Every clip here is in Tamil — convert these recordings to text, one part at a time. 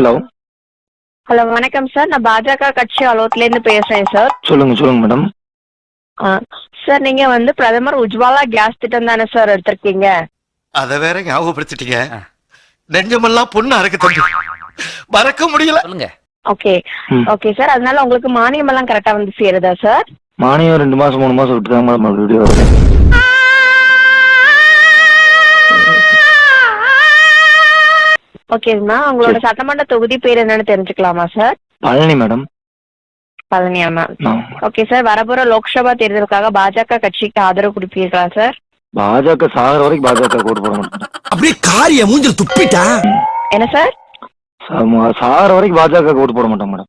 ஹலோ. ஹலோ வணக்கம் சார். நான் பாஜக கட்சி அலுவலகத்துல இருந்து பேசுறேன் சார். சொல்லுங்க சொல்லுங்க மேடம். ஆ, சார் நீங்க வந்து பிரதமர் உஜ்வாலா கேஸ் திட்டம் தானே சார் எடுத்திருக்கீங்க? அத வேற ஞாபகப்படுத்திட்டீங்க. நெஞ்சமெல்லாம் பொண்ணு அறக்கு தம்பி. மறக்க முடியல. சொல்லுங்க. ஓகே. ஓகே சார் அதனால உங்களுக்கு மானியம் எல்லாம் கரெக்டா வந்து சேருதா சார்? மானியம் ரெண்டு மாசம் மூணு மாசம் விட்டு தான் மேடம் மறுபடியும் வருது. ஓகேங்கண்ணா உங்களோட சட்டமன்ற தொகுதி பேர் என்னன்னு தெரிஞ்சுக்கலாமா சார் பழனி மேடம் பழனியாண்ணா ஆ. ஓகே சார் வரப்போற லோக்சபா தேர்தலுக்காக பாஜக கட்சிக்கு ஆதரவு கொடுப்பீர்களா சார் பாஜக சாகிற வரைக்கும் பாஜக ஓட்டு போட மாட்டேன் அப்படியே காரிய மூஞ்சில் துப்பிட்டா? என்ன சார் சா- சாகிற வரைக்கும் பாஜக ஓட்டு போட மாட்டோம் மேடம்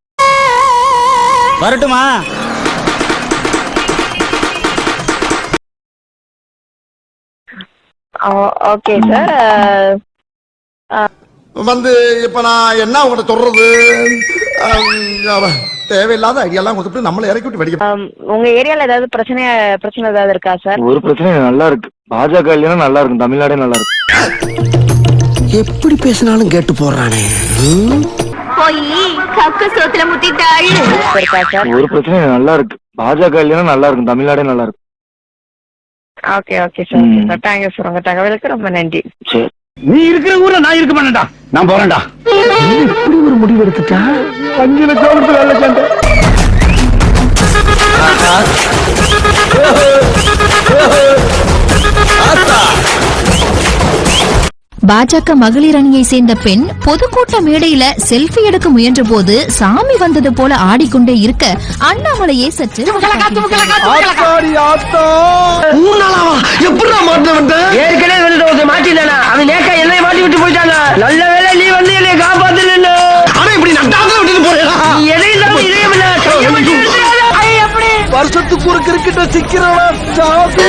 வரட்டுமா? ஓகே சார் வந்து இப்ப நான் என்ன உங்கள்ட்ட சொல்றது? தேவையில்லாத ஐடியாலாம் கொடுத்துட்டு நம்மளை இறக்கி விட்டு வெடிக்க உங்க ஏரியால ஏதாவது பிரச்சனை பிரச்சனை ஏதாவது இருக்கா சார்? ஒரு பிரச்சனை நல்லா இருக்கு. பாஜக இல்லைன்னா நல்லா இருக்கும். தமிழ்நாடே நல்லா இருக்கு. எப்படி பேசினாலும் கேட்டு சார்? ஒரு பிரச்சனை நல்லா இருக்கு. பாஜக இல்லைன்னா நல்லா இருக்கும். தமிழ்நாடே நல்லா இருக்கும் okay okay. Sir thank you sir. உங்க தகவலுக்கு ரொம்ப நன்றி. சரி. நீ இருக்கிற ஊர்ல நான் இருக்க மாட்டேன்டா. நான் போறேன்டா. இப்படி ஒரு முடிவு எடுத்துட்டா? அஞ்சு லட்சம் கொடுத்து வேலை சண்டை. பாஜக மகளிர் அணியை சேர்ந்த பெண் பொதுக்கூட்ட மேடையில செல்ஃபி எடுக்க முயன்ற போது சாமி வந்தது போல ஆடிக்கொண்டே இருக்க அண்ணாமலையே சற்று ஆத்தாடி அவன் நேக்கா என்னை மாட்டி விட்டு போயிட்டானா நல்ல வேளை நீ வந்து என்னை காப்பாத்தல ஆனா இப்படி நட்டாங்க விட்டுட்டு போறா எதை இல்லாம இதயம் இல்ல. கையை மட்டும் எடுத்துடாத. ஐ, எப்படி? வருஷத்துக்கு ஒரு கிரிக்கெட்ட சிக்கிறவா சாமி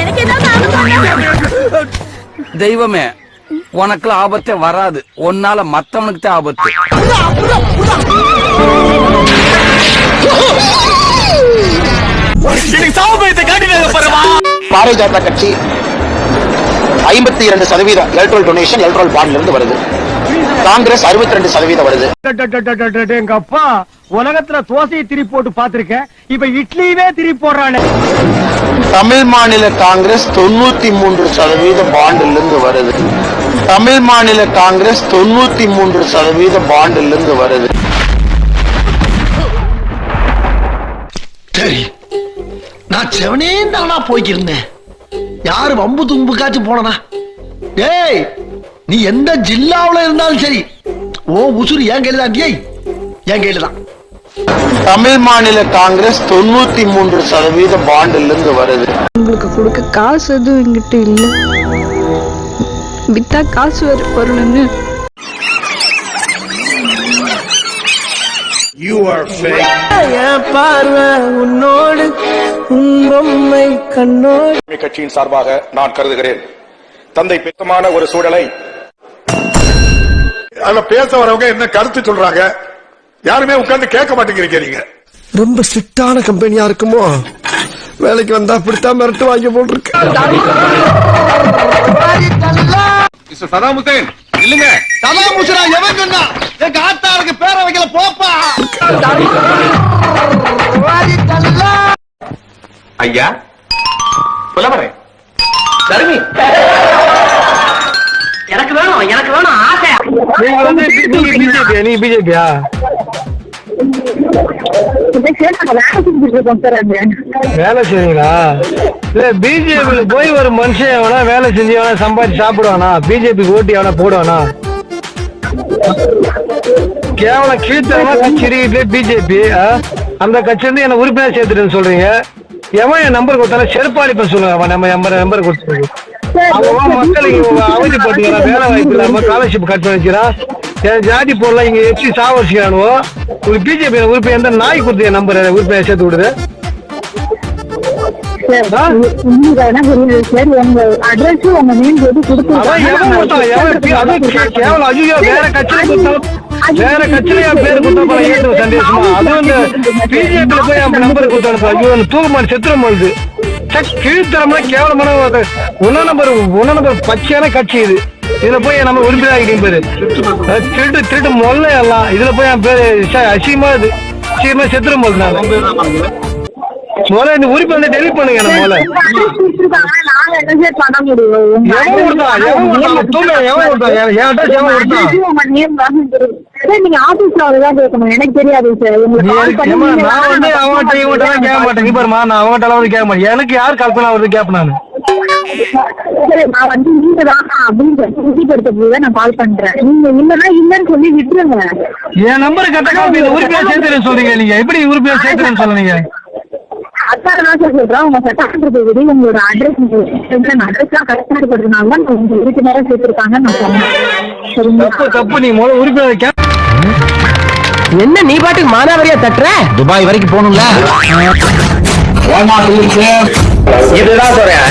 எனக்கு ஏதாவது தெய்வமே உனக்குலாம் ஆபத்தே வராது. உன்னால மத்தவனுக்கு தான் ஆபத்து. பாரதிய ஜனதா கட்சி ஐம்பத்தி இரண்டு சதவீதம் எலக்ட்ரல் டொனேஷன் எலக்ட்ரல் பாண்ட்ல இருந்து வருது. காங்கிரஸ் அறுபத்தி ரெண்டு சதவீதம் வருது எங்க அப்பா உலகத்துல தோசையை திரி போட்டு பாத்திருக்கேன் இப்ப இட்லியவே திரி போடுறானே தமிழ் மாநில காங்கிரஸ் தொண்ணூத்தி மூன்று சதவீத பாண்டில் இருந்து வருது. தமிழ் மாநில காங்கிரஸ் தொண்ணூத்தி மூன்று சதவீத பாண்டில் இருந்து வருது நான் செவனே தானா போய்க்கிருந்தேன். யாரு வம்பு தும்புக்காச்சும் போனனா? டேய் நீ எந்த ஜில்லாவுல இருந்தாலும் சரி ஓ உசுறு என் கையில தான் டேய் என் கையில தான். தமிழ் மாநில காங்கிரஸ் தொண்ணூத்தி மூன்று சதவீத பாண்டில் இருந்து வருது. உங்களுக்கு கொடுக்க காசு எதுவும் எங்கிட்ட இல்லை. வித்தா காசு வர வரும்னு பார்வை உன்னோடு உண்மை கண்ணோடு. கட்சியின் சார்பாக நான் கருதுகிறேன். தந்தை பெத்தமான ஒரு சூழலை அதுல பேச வரவங்க என்ன கருத்து சொல்றாங்க? யாருமே உட்கார்ந்து கேட்க மாட்டேங்கிறீங்க நீங்க. ரொம்ப ஸ்ட்ரிக்டான கம்பெனியா இருக்குமோ? வேலைக்கு வந்தா அப்படித்தான் மிரட்டு வாங்கி போட்டிருக்கு சதாம் ஹுசேன் இல்லைங்க. சதாம் முசுரா எவன் சொன்னா? எங்க ஆத்தாளுக்கு பேர வைக்கல போப்பா ஐயா புலவரே தருமி. எனக்கு வேணும் எனக்கு வேணும் ஆசை. நீங்க வந்து பிஜேபி பிஜேபியா வேலை செய்வீங்களா இல்ல போய் ஒரு மனுஷன் எவனா வேலை செஞ்சு எவனா சம்பாதிச்சு சாப்பிடுவானா? பிஜேபி ஓட்டி எவனா போடுவானா? கேவலம் கீழ்த்தரமா கட்சி பிஜேபி அந்த கட்சி வந்து என்ன உறுப்பினர் சேர்த்துட்டு சொல்றீங்க. எவன் என் நம்பர் கொடுத்தாலும் செருப்பாடிப்ப சொல்லுங்க அவன். நம்ம நம்பர் நம்பர் கொடுத்துருக்கு அவன் மக்களுக்கு இவங்க வேலை வாய்ப்பு இல்லாம ஸ்காலர்ஷிப் கட் பண்ணி வச்சுக்கிறான் என் ஜாதி பொருளை இங்க எப்படி சாவடிச்சுக்கிறானுவோ? ஒரு பிஜேபி உறுப்பினர் எந்த நாய் கொடுத்து என் நம்பர் உறுப்பினர் சேர்த்து விடுது? ஆ? அதான் எவன் கொடுத்தான்? எவன் பி- அதுவும் கே- கேவலம். ஐயோ வேற கட்சியில கொடுத்தாலும் வேற கட்சியில என் பேர் கொடுத்தா ஏற்று சந்தேஷமா அது வந்து பிஜேபியில போய் என் நம்பர் கொடுத்தாலும் ஐயோ அந்த தூக்குமாரி செத்துரம் வருது. கீழ்த்தரமா கேவலமான ஒன்ன நம்பர் ஒன்ன நம்பர் பச்சையான கட்சி இது. இதுல போய் என் நம்ம உறுப்பினர் ஆகிட்டீங்க பேரு. திருட்டு திருட்டு மொல்ல எல்லாம். இதுல போய் என் பேரு அசிங்கமா இது. சீக்கிரமா செத்துரும் போது நான். முதல்ல இந்த வந்து டெலிட் பண்ணுங்க எனக்கு முதல்ல? நாங்க என்ன முடியும் எவன் கொடுத்தான் எவன் கொடுத்தான் தூங்க எவன் கொடுத்தான் நீங்க ஆபீஸ்ல அவர்தான் கேட்கணும் எனக்கு தெரியாது சார் நான் வந்து அவன்கிட்ட இவன்கிட்ட எல்லாம் கேட்க மாட்டேன். நீ பாருமா நான் அவன்கிட்ட எல்லாம் வந்து கேட்க மாட்டேன். எனக்கு யார் கால் பண்ணா அவருக்கு கேட்பேன் நான்? நான் வந்து நீங்க தான் அப்படின்னு சொல்லி உறுதிப்படுத்த போது நான் கால் பண்றேன் நீங்க இல்லன்னா இல்லன்னு சொல்லி விட்டுருங்க என் நம்பர் கட்ட காப்பி இந்த உறுப்பினர் சேர்த்துறேன்னு சொல்றீங்க நீங்க. எப்படி உறுப்பினர் சேர்த்துறேன்னு சொல்லுங்க அதான் நான் சார் சொல்றேன் உங்க சட்டமன்ற தொகுதி உங்களோட அட்ரஸ் அட்ரஸ் எல்லாம் கரெக்டா இருக்கிறதுனால தான் உங்க உறுப்பினரா சேர்த்திருக்காங்கன்னு நான் சொன்னேன் தப்பு தப்பு. நீ முதல்ல உறுப்பினர் என்ன நீ பாட்டுக்கு மானாவரியா தட்டுற? துபாய் வரைக்கும் போகணும்ல. இதுதான் சொல்றேன்.